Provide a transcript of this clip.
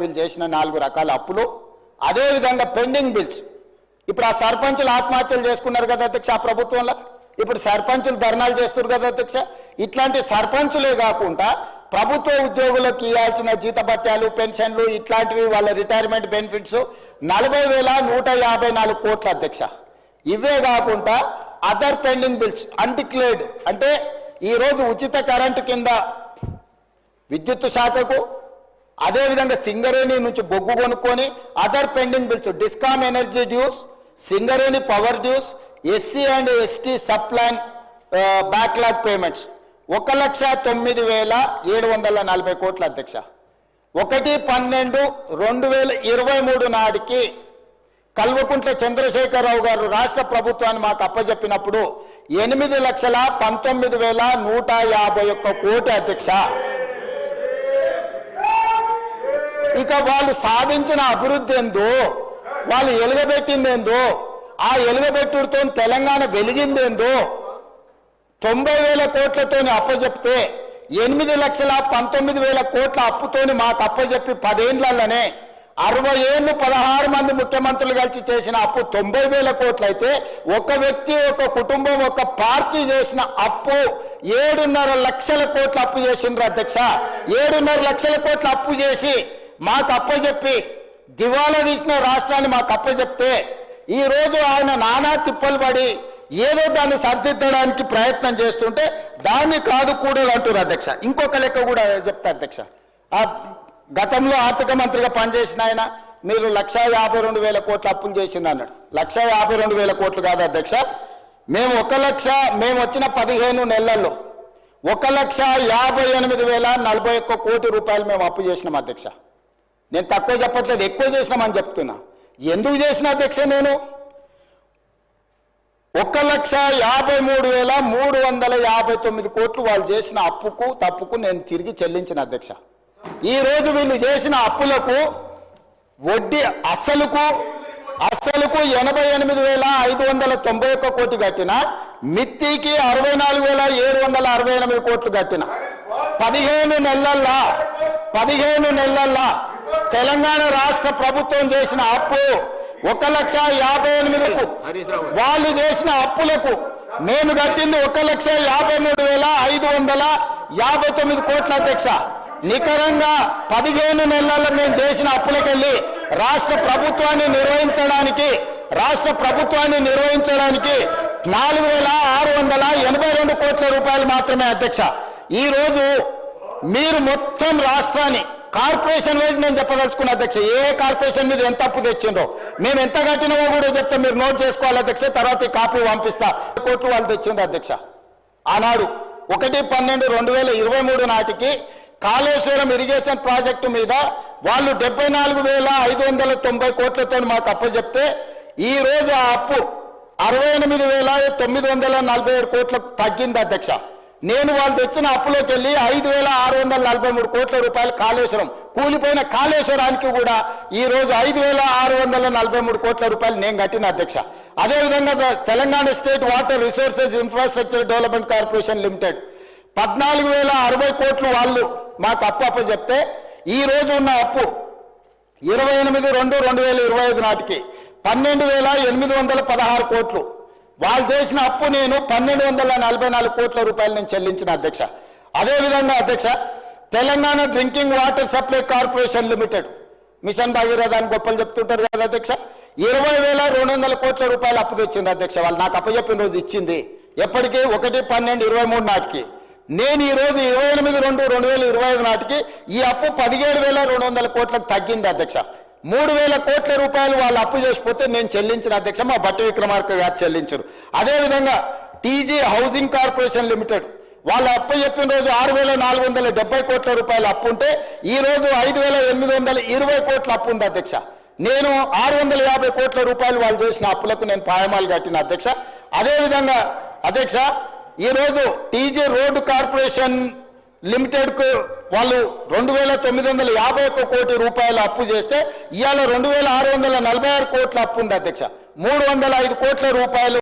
వీళ్ళు చేసిన నాలుగు రకాల అప్పులు అదేవిధంగా పెండింగ్ బిల్స్. ఇప్పుడు ఆ సర్పంచులు ఆత్మహత్యలు చేసుకున్నారు కదా అధ్యక్ష ఆ ప్రభుత్వంలో? ఇప్పుడు సర్పంచులు ధర్నాలు చేస్తున్నారు కదా అధ్యక్ష? ఇట్లాంటి సర్పంచులే కాకుండా ప్రభుత్వ ఉద్యోగులకు ఇవ్వాల్సిన జీతభత్యాలు పెన్షన్లు ఇట్లాంటివి వాళ్ళ రిటైర్మెంట్ బెనిఫిట్స్ నలభై వేల నూట యాభై నాలుగు కోట్ల అధ్యక్ష. ఇవే కాకుండా అదర్ పెండింగ్ బిల్స్ అన్డిక్లేర్డ్. అంటే ఈరోజు ఉచిత కరెంటు కింద విద్యుత్ శాఖకు అదేవిధంగా సింగరేణి నుంచి బొగ్గు కొనుక్కొని other pending bills discom energy dues Singareni power dues SC and ST sub plan backlog payments ఒక లక్ష తొమ్మిది వేల ఏడు వందల నలభై కోట్ల అధ్యక్ష. ఒకటి పన్నెండు రెండు వేల ఇరవై మూడు నాటికి కల్వకుంట్ల చంద్రశేఖరరావు గారు రాష్ట్ర ప్రభుత్వాన్ని మాకు అప్పజెప్పినప్పుడు ఎనిమిది లక్షల పంతొమ్మిది వేల నూట యాభై ఒక్క కోటి అధ్యక్ష. ఇక వాళ్ళు సాధించిన అభివృద్ధి ఏందో వాళ్ళు ఎలుగబెట్టిందేందో ఆ ఎలుగబెట్టుడితో తెలంగాణ వెలిగిందేందో తొంభై వేల కోట్లతోని అప్పచెప్తే ఎనిమిది లక్షల పంతొమ్మిది వేల కోట్ల అప్పుతోని మాకు అప్పచెప్పి పదేండ్లలోనే అరవై ఏళ్ళు పదహారు మంది ముఖ్యమంత్రులు కలిసి చేసిన అప్పు తొంభై వేల కోట్లయితే ఒక వ్యక్తి ఒక కుటుంబం ఒక పార్టీ చేసిన అప్పు ఏడున్నర లక్షల కోట్ల అప్పు చేసిండ్రు అధ్యక్ష. ఏడున్నర లక్షల కోట్ల అప్పు చేసి మాకు అప్పచెప్పి దివాలా తీసిన రాష్ట్రాన్ని మాకు అప్పచెప్తే ఈరోజు ఆయన నానా తిప్పలు పడి ఏదో దాన్ని సరిదిద్దడానికి ప్రయత్నం చేస్తుంటే దాన్ని కాదు కూడదు అంటారు అధ్యక్ష. ఇంకొక లెక్క కూడా చెప్తా అధ్యక్ష. ఆ గతంలో ఆర్థిక మంత్రిగా పనిచేసిన ఆయన మీరు లక్ష యాభై రెండు వేల కోట్లు అప్పులు చేసింది అన్నాడు. లక్ష యాభై రెండు వేల కోట్లు కాదు అధ్యక్ష. మేము ఒక లక్ష మేము వచ్చిన పదిహేను నెలల్లో ఒక లక్ష యాభై ఎనిమిది వేల నలభై ఒక్క కోటి రూపాయలు మేము అప్పు చేసినాం అధ్యక్ష. నేను తక్కువ చెప్పట్లేదు ఎక్కువ చేసినామని చెప్తున్నా. ఎందుకు చేసిన అధ్యక్ష నేను? ఒక లక్ష యాభై మూడు వేల మూడు వందల యాభై తొమ్మిది కోట్లు వాళ్ళు చేసిన అప్పుకు తప్పుకు నేను తిరిగి చెల్లించిన అధ్యక్ష. ఈ రోజు వీళ్ళు చేసిన అప్పులకు వడ్డీ అసలుకు అసలుకు ఎనభై ఎనిమిది వేల ఐదు వందల తొంభై ఒక్క కోటి కట్టిన మిత్తికి అరవై నాలుగు వేల ఏడు వందల అరవై ఎనిమిది కోట్లు కట్టిన. పదిహేను నెలల్లా పదిహేను నెలల్లా తెలంగాణ రాష్ట్ర ప్రభుత్వం చేసిన అప్పు ఒక లక్ష యాభై ఎనిమిదికు. వాళ్ళు చేసిన అప్పులకు మేము కట్టింది ఒక లక్ష యాభై మూడు వేల ఐదు వందల యాభై తొమ్మిది కోట్ల అధ్యక్ష. నికరంగా పదిహేను నెలల్లో మేము చేసిన అప్పులకెళ్ళి రాష్ట్ర ప్రభుత్వాన్ని నిర్వహించడానికి రాష్ట్ర ప్రభుత్వాన్ని నిర్వహించడానికి నాలుగు వేల ఆరు వందల ఎనభై రెండు కోట్ల రూపాయలు మాత్రమే అధ్యక్ష. ఈ రోజు మీరు మొత్తం రాష్ట్రాన్ని కార్పొరేషన్ వైజ్ నేను చెప్పదలుచుకున్న అధ్యక్ష ఏ కార్పొరేషన్ మీద ఎంత అప్పు తెచ్చిందో మేము ఎంత కట్టినామో కూడా చెప్తే మీరు నోట్ చేసుకోవాలి అధ్యక్ష తర్వాత ఈ కాపీ పంపిస్తా. కోట్లు వాళ్ళు తెచ్చిండ్రు అధ్యక్ష. ఆనాడు ఒకటి పన్నెండు రెండు వేల ఇరవై మూడు నాటికి కాళేశ్వరం ఇరిగేషన్ ప్రాజెక్టు మీద వాళ్ళు డెబ్బై నాలుగు వేల ఐదు వందల తొంభై కోట్లతో మాకు అప్పు చెప్తే ఈ రోజు ఆ అప్పు అరవై ఎనిమిది వేల తొమ్మిది వందల నలభై ఏడు కోట్లకు తగ్గింది అధ్యక్ష. నేను వాళ్ళు తెచ్చిన అప్పులోకి వెళ్ళి ఐదు వేల ఆరు వందల నలభై మూడు కోట్ల రూపాయలు కాళేశ్వరం కూలిపోయిన కాళేశ్వరానికి కూడా ఈ రోజు ఐదు వేల ఆరు వందల నలభై మూడు కోట్ల రూపాయలు నేను కట్టిన అధ్యక్ష. అదేవిధంగా Telangana state water resources infrastructure development corporation limited. పద్నాలుగు వేల అరవై కోట్లు వాళ్ళు మాకు అప్పు అప్ప చెప్తే ఈ రోజు ఉన్న అప్పు ఇరవై ఎనిమిది రెండు రెండు వేల ఇరవై ఐదు నాటికి పన్నెండు వేల ఎనిమిది వందల పదహారు కోట్లు. వాళ్ళు చేసిన అప్పు నేను పన్నెండు వందల నలభై నాలుగు కోట్ల రూపాయలు నేను చెల్లించిన అధ్యక్ష. అదేవిధంగా అధ్యక్ష Telangana drinking water supply corporation limited mission Bhagiratha అని గొప్పలు చెప్తుంటారు కదా అధ్యక్ష. ఇరవై వేల రెండు వందల కోట్ల రూపాయలు అప్పు తెచ్చింది అధ్యక్ష వాళ్ళు నాకు అప్పచెప్పిన రోజు ఇచ్చింది. ఎప్పటికీ ఒకటి పన్నెండు ఇరవై మూడు నాటికి. నేను ఈ రోజు ఇరవై ఎనిమిది రెండు రెండు వేల ఇరవై ఐదు నాటికి ఈ అప్పు పదిహేడు వేల రెండు వందల కోట్లకు తగ్గింది అధ్యక్ష. మూడు వేల కోట్ల రూపాయలు వాళ్ళు అప్పు చేసిపోతే నేను చెల్లించిన అధ్యక్ష మా భట్టి విక్రమార్క గారు చెల్లించరు. అదేవిధంగా టీజీ హౌసింగ్ కార్పొరేషన్ లిమిటెడ్ వాళ్ళు అప్పు చెప్పిన రోజు ఆరు వేల నాలుగు వందల డెబ్బై కోట్ల రూపాయలు అప్పు ఉంటే ఈ రోజు ఐదు వేల ఎనిమిది వందల ఇరవై కోట్ల అప్పు ఉంది అధ్యక్ష. నేను ఆరు వందల యాభై కోట్ల రూపాయలు వాళ్ళు చేసిన అప్పులకు నేను పాయమాలు కట్టిన అధ్యక్ష. అదేవిధంగా అధ్యక్ష ఈ రోజు టీజీ రోడ్డు కార్పొరేషన్ లిమిటెడ్కు వాళ్ళు రెండు వేల తొమ్మిది వందల యాభై ఒక్క కోటి రూపాయలు అప్పు చేస్తే ఇవాళ రెండు వేల ఆరు వందల నలభై ఆరు కోట్ల అప్పు ఉంది అధ్యక్ష. మూడు వందల ఐదు కోట్ల రూపాయలు